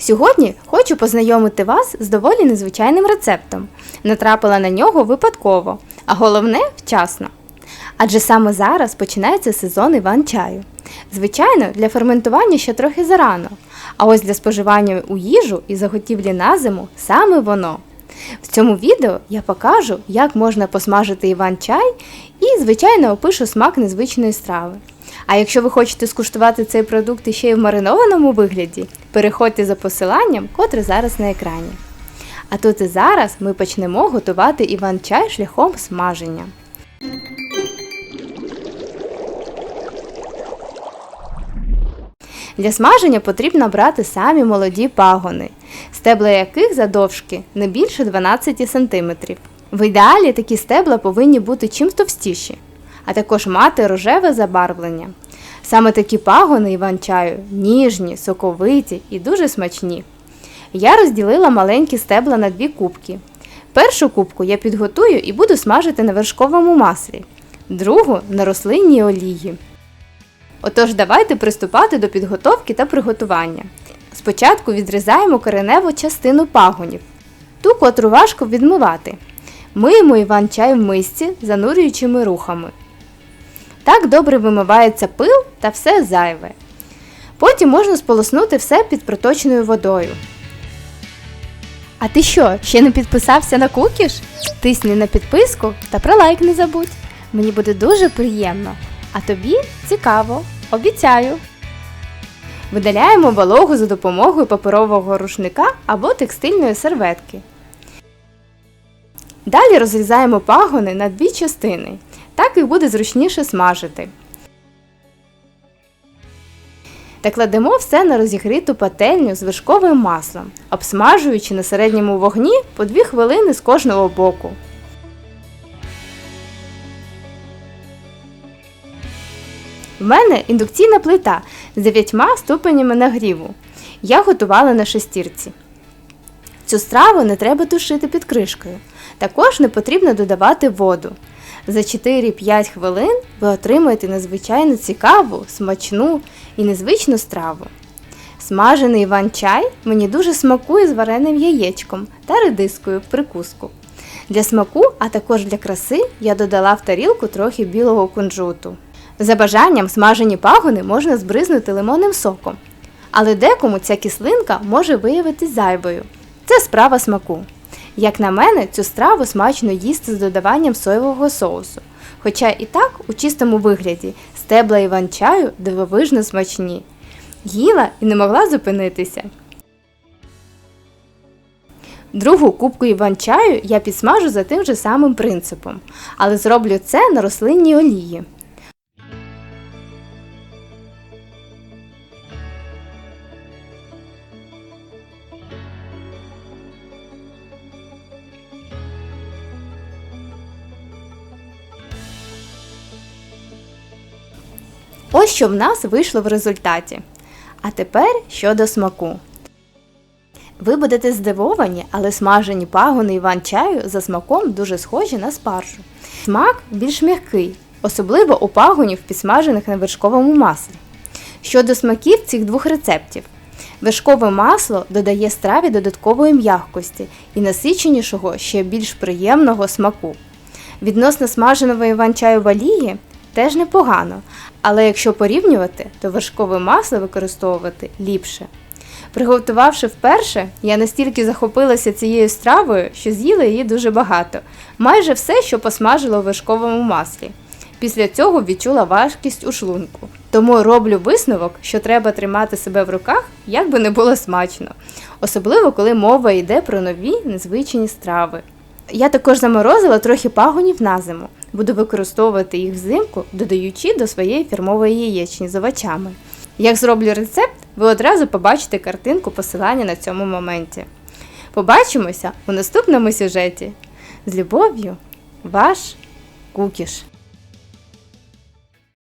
Сьогодні хочу познайомити вас з доволі незвичайним рецептом. Натрапила на нього випадково, а головне вчасно. Адже саме зараз починається сезон іван-чаю. Звичайно, для ферментування ще трохи зарано, а ось для споживання у їжу і заготівлі на зиму саме воно. В цьому відео я покажу, як можна посмажити іван-чай і, звичайно, опишу смак незвичної страви. А якщо ви хочете скуштувати цей продукт іще й в маринованому вигляді, переходьте за посиланням, котре зараз на екрані. А тут і зараз ми почнемо готувати іван-чай шляхом смаження. Для смаження потрібно брати самі молоді пагони, стебла яких задовжки не більше 12 см. В ідеалі такі стебла повинні бути чим товстіші, а також мати рожеве забарвлення. Саме такі пагони іван-чаю ніжні, соковиті і дуже смачні. Я розділила маленькі стебла на дві кубки. Першу кубку я підготую і буду смажити на вершковому маслі, другу на рослинній олії. Отож, давайте приступати до підготовки та приготування. Спочатку відрізаємо кореневу частину пагонів, ту, котру важко відмивати. Миємо іван-чай в мисці занурюючими рухами. Так добре вимивається пил та все зайве. Потім можна сполоснути все під проточною водою. А ти що, ще не підписався на кукіш? Тисни на підписку та про лайк не забудь. Мені буде дуже приємно. А тобі цікаво, обіцяю. Видаляємо вологу за допомогою паперового рушника або текстильної серветки. Далі розрізаємо пагони на дві частини. Так їх буде зручніше смажити. Та кладемо все на розігріту пательню з вершковим маслом, обсмажуючи на середньому вогні по 2 хвилини з кожного боку. В мене індукційна плита з 9 ступенями нагріву. Я готувала на шестірці. Цю страву не треба тушити під кришкою. Також не потрібно додавати воду. За 4-5 хвилин ви отримаєте надзвичайно цікаву, смачну і незвичну страву. Смажений іван-чай мені дуже смакує з вареним яєчком та редискою в прикуску. Для смаку, а також для краси, я додала в тарілку трохи білого кунжуту. За бажанням смажені пагони можна збризнути лимонним соком, але декому ця кислинка може виявитись зайвою. Це справа смаку. Як на мене, цю страву смачно їсти з додаванням соєвого соусу. Хоча і так, у чистому вигляді, стебла іван-чаю дивовижно смачні. Їла і не могла зупинитися. Другу кубку іван-чаю я підсмажу за тим же самим принципом, але зроблю це на рослинній олії. Ось що в нас вийшло в результаті. А тепер щодо смаку. Ви будете здивовані, але смажені пагони іван-чаю за смаком дуже схожі на спаржу. Смак більш м'який, особливо у пагонів, підсмажених на вершковому маслі. Щодо смаків цих двох рецептів. Вершкове масло додає страві додаткової м'якості і насиченішого ще більш приємного смаку. Відносно смаженого іван-чаю в олії теж непогано, але якщо порівнювати, то вершкове масло використовувати ліпше. Приготувавши вперше, я настільки захопилася цією стравою, що з'їла її дуже багато, майже все, що посмажило у вершковому маслі. Після цього відчула важкість у шлунку. Тому роблю висновок, що треба тримати себе в руках, як би не було смачно, особливо коли мова йде про нові незвичні страви. Я також заморозила трохи пагонів на зиму. Буду використовувати їх взимку, додаючи до своєї фірмової яєчні з овочами. Як зроблю рецепт, ви одразу побачите картинку посилання на цьому моменті. Побачимося у наступному сюжеті. З любов'ю, ваш Кукіш.